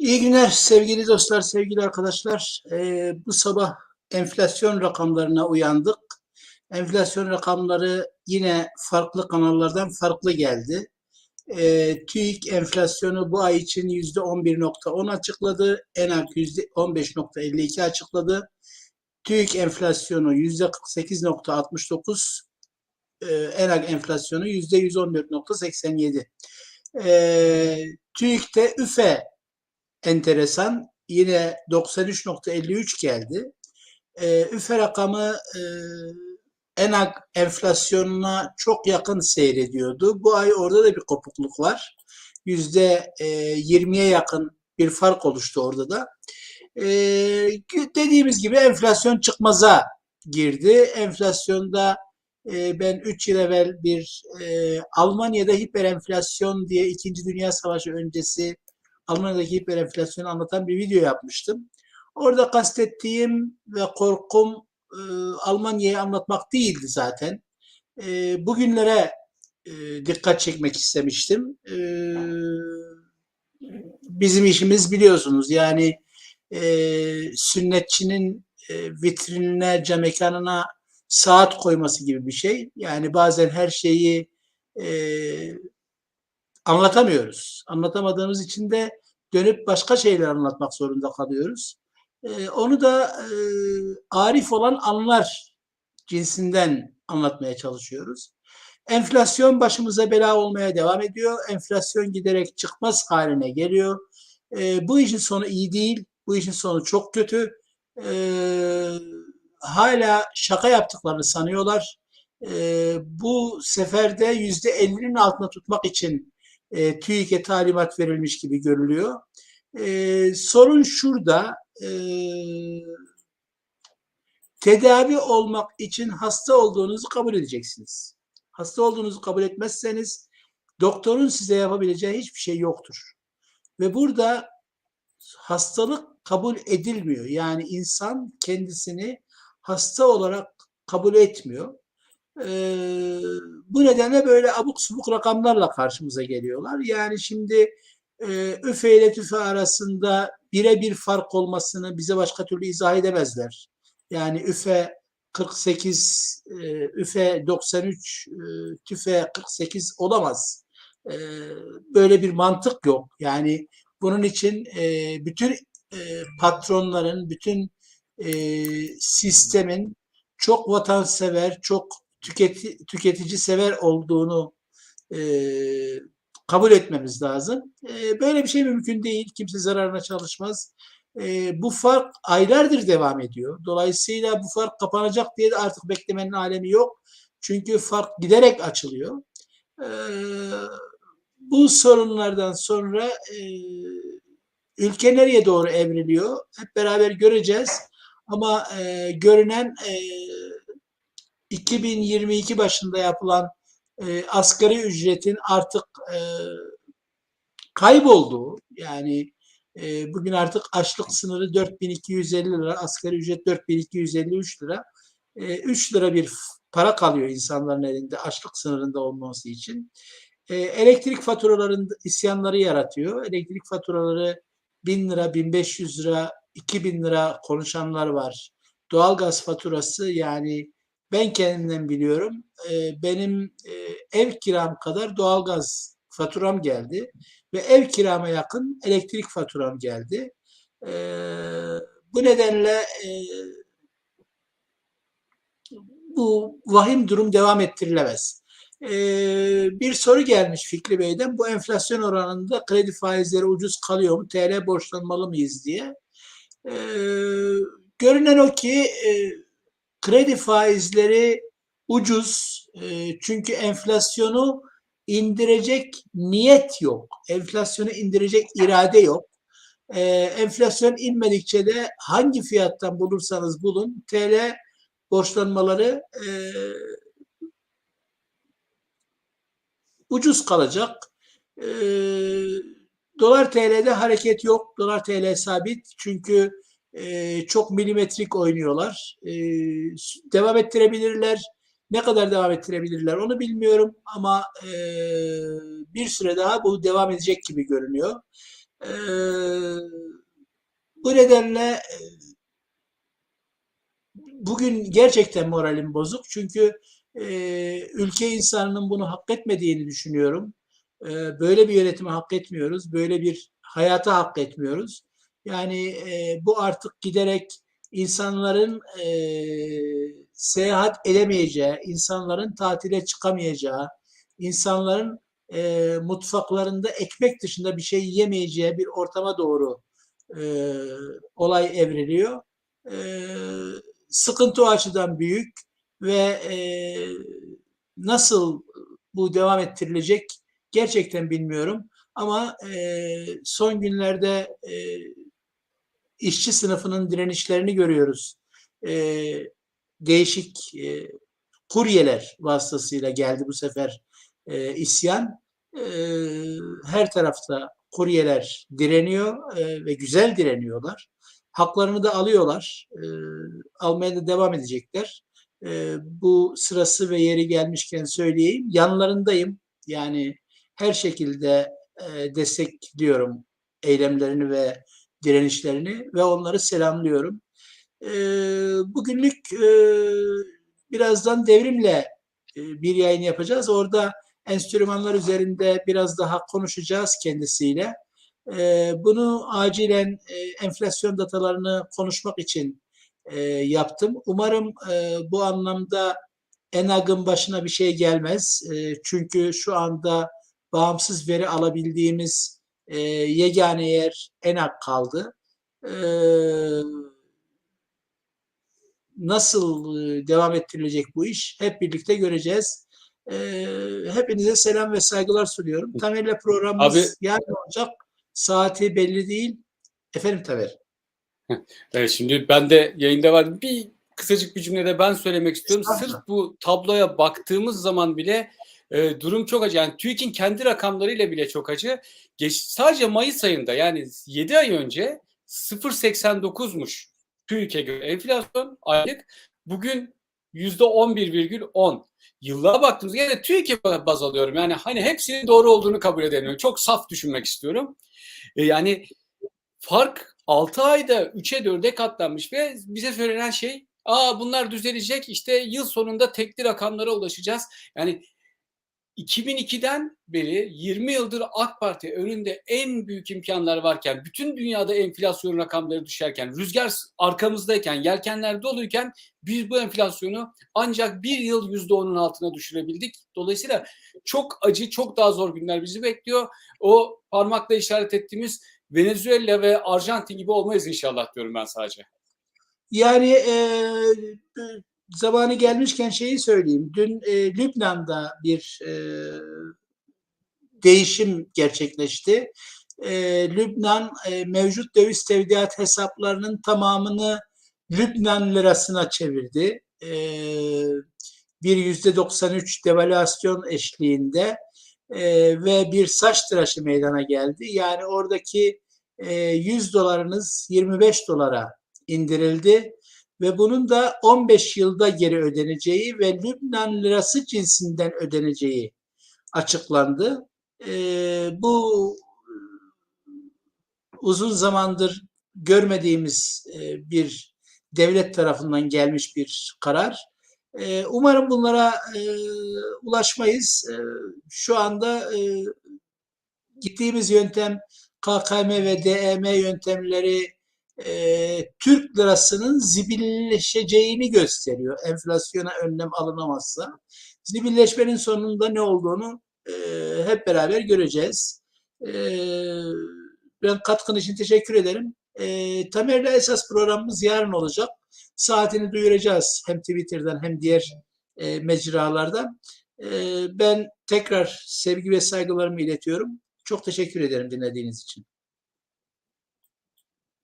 İyi günler sevgili dostlar, sevgili arkadaşlar. Ee, bu sabah enflasyon rakamlarına uyandık. Enflasyon rakamları yine farklı kanallardan farklı geldi. Ee, TÜİK enflasyonu bu ay için %11.10 açıkladı. ENAK %15.52 açıkladı. TÜİK enflasyonu %48.69, e, ENAK enflasyonu %114.87. Ee, TÜİK'te üfe enteresan. Yine 93.53 geldi. E, üfe rakamı e, enak enflasyonuna çok yakın seyrediyordu. Bu ay orada da bir kopukluk var. Yüzde e, 20'ye yakın bir fark oluştu orada da. E, dediğimiz gibi enflasyon çıkmaza girdi. Enflasyonda e, ben 3 yıl evvel bir e, Almanya'da hiperenflasyon diye 2. Dünya Savaşı öncesi Almanya'daki hiperenflasyonu anlatan bir video yapmıştım. Orada kastettiğim ve korkum e, Almanya'yı anlatmak değildi zaten. E, bugünlere e, dikkat çekmek istemiştim. E, bizim işimiz biliyorsunuz yani e, sünnetçinin e, vitrinine, cam mekanına saat koyması gibi bir şey. Yani bazen her şeyi e, anlatamıyoruz. Anlatamadığımız için de dönüp başka şeyler anlatmak zorunda kalıyoruz. E, onu da e, arif olan anlar cinsinden anlatmaya çalışıyoruz. Enflasyon başımıza bela olmaya devam ediyor. Enflasyon giderek çıkmaz haline geliyor. E, bu işin sonu iyi değil. Bu işin sonu çok kötü. E, hala şaka yaptıklarını sanıyorlar. Bu seferde yüzde 50'nin altına tutmak için e, TÜİK'e talimat verilmiş gibi görülüyor. E, sorun şurada, e, tedavi olmak için hasta olduğunuzu kabul edeceksiniz. Hasta olduğunuzu kabul etmezseniz doktorun size yapabileceği hiçbir şey yoktur. Ve burada hastalık kabul edilmiyor. Yani insan kendisini hasta olarak kabul etmiyor. Ee, bu nedenle böyle abuk subuk rakamlarla karşımıza geliyorlar. Yani şimdi üfe ile tüfe arasında birebir fark olmasını bize başka türlü izah edemezler. Yani üfe 48, e, üfe 93, e, tüfe 48 olamaz. E, böyle bir mantık yok. Yani bunun için bütün patronların, bütün sistemin çok vatansever, çok tüketi, tüketici sever olduğunu kabul etmemiz lazım. E, böyle bir şey mümkün değil. Kimse zararına çalışmaz. E, bu fark aylardır devam ediyor. Dolayısıyla bu fark kapanacak diye de artık beklemenin alemi yok. Çünkü fark giderek açılıyor. E, bu sorunlardan sonra e, ülke nereye doğru evriliyor? Hep beraber göreceğiz. Ama e, görünen e, 2022 başında yapılan e, asgari ücretin artık e, kaybolduğu yani e, bugün artık açlık sınırı 4250 lira, asgari ücret 4253 lira. E, 3 lira bir para kalıyor insanların elinde açlık sınırında olması için. E, elektrik faturalarında isyanları yaratıyor. Elektrik faturaları 1000 lira, 1500 lira, 2000 lira konuşanlar var. Doğalgaz faturası yani ben kendimden biliyorum. E, benim e, ev kiram kadar doğalgaz faturam geldi ve ev kirama yakın elektrik faturam geldi. E, bu nedenle e, bu vahim durum devam ettirilemez. E, bir soru gelmiş Fikri Bey'den. Bu enflasyon oranında kredi faizleri ucuz kalıyor mu? TL borçlanmalı mıyız diye. Görünen o ki e, kredi faizleri ucuz e, çünkü enflasyonu indirecek niyet yok. Enflasyonu indirecek irade yok. E, enflasyon inmedikçe de hangi fiyattan bulursanız bulun TL borçlanmaları e, ucuz kalacak. Dolar TL'de hareket yok. Dolar TL sabit çünkü e, çok milimetrik oynuyorlar. E, devam ettirebilirler. Ne kadar devam ettirebilirler onu bilmiyorum ama e, bir süre daha bu devam edecek gibi görünüyor. E, bu nedenle e, bugün gerçekten moralim bozuk. Çünkü e, ülke insanının bunu hak etmediğini düşünüyorum. E, böyle bir yönetimi hak etmiyoruz. Böyle bir hayata hak etmiyoruz. Yani e, bu artık giderek insanların e, seyahat edemeyeceği, insanların tatile çıkamayacağı, insanların e, mutfaklarında ekmek dışında bir şey yemeyeceği bir ortama doğru e, olay evriliyor. E, sıkıntı o açıdan büyük ve e, nasıl bu devam ettirilecek gerçekten bilmiyorum. Ama e, son günlerde e, işçi sınıfının direnişlerini görüyoruz. E, değişik e, kuryeler vasıtasıyla geldi bu sefer e, isyan. E, her tarafta kuryeler direniyor e, ve güzel direniyorlar. Haklarını da alıyorlar. E, almaya da devam edecekler. E, bu sırası ve yeri gelmişken söyleyeyim. Yanlarındayım. Yani her şekilde e, destekliyorum eylemlerini ve direnişlerini ve onları selamlıyorum. E, bugünlük e, birazdan devrimle e, bir yayın yapacağız. Orada enstrümanlar üzerinde biraz daha konuşacağız kendisiyle. E, bunu acilen e, enflasyon datalarını konuşmak için e, yaptım. Umarım e, bu anlamda ENAG'ın başına bir şey gelmez. E, çünkü şu anda bağımsız veri alabildiğimiz e, yegane yer ENAG kaldı. E, nasıl devam ettirilecek bu iş hep birlikte göreceğiz. E, hepinize selam ve saygılar sunuyorum. Tamer'le programımız Abi, yarın olacak. Saati belli değil. Efendim Tamer. Evet, şimdi ben de yayında var. Bir kısacık bir cümlede ben söylemek istiyorum. Sırf bu tabloya baktığımız zaman bile e, durum çok acı. Yani TÜİK'in kendi rakamlarıyla bile çok acı. Geç, sadece Mayıs ayında yani 7 ay önce 0.89'muş TÜİK'e göre enflasyon aylık. Bugün %11,10. Yıllığa baktığımızda yine TÜİK'e baz alıyorum. Yani hani hepsinin doğru olduğunu kabul edemiyorum. Çok saf düşünmek istiyorum. E, yani fark 6 ayda 3'e 4'e katlanmış ve bize söylenen şey aa bunlar düzelecek işte yıl sonunda tekli rakamlara ulaşacağız. Yani 2002'den beri 20 yıldır AK Parti önünde en büyük imkanlar varken, bütün dünyada enflasyon rakamları düşerken, rüzgar arkamızdayken, yelkenler doluyken biz bu enflasyonu ancak bir yıl %10'un altına düşürebildik. Dolayısıyla çok acı, çok daha zor günler bizi bekliyor. O parmakla işaret ettiğimiz Venezuela ve Arjantin gibi olmayız inşallah diyorum ben sadece. Yani e, zamanı gelmişken şeyi söyleyeyim. Dün e, Lübnan'da bir e, değişim gerçekleşti. E, Lübnan e, mevcut döviz tevdiat hesaplarının tamamını Lübnan lirasına çevirdi. E, bir yüzde 93 devalüasyon eşliğinde e, ve bir saç tıraşı meydana geldi. Yani oradaki e, 100 dolarınız 25 dolara indirildi ve bunun da 15 yılda geri ödeneceği ve Lübnan lirası cinsinden ödeneceği açıklandı. E, bu uzun zamandır görmediğimiz e, bir devlet tarafından gelmiş bir karar. E, umarım bunlara e, ulaşmayız. E, şu anda e, gittiğimiz yöntem KKM ve DEM yöntemleri e, Türk lirasının zibilleşeceğini gösteriyor. Enflasyona önlem alınamazsa. Zibilleşmenin sonunda ne olduğunu e, hep beraber göreceğiz. E, ben katkın için teşekkür ederim. E, Tamer'le esas programımız yarın olacak. Saatini duyuracağız hem Twitter'dan hem diğer e, mecralardan. E, ben tekrar sevgi ve saygılarımı iletiyorum. Çok teşekkür ederim dinlediğiniz için.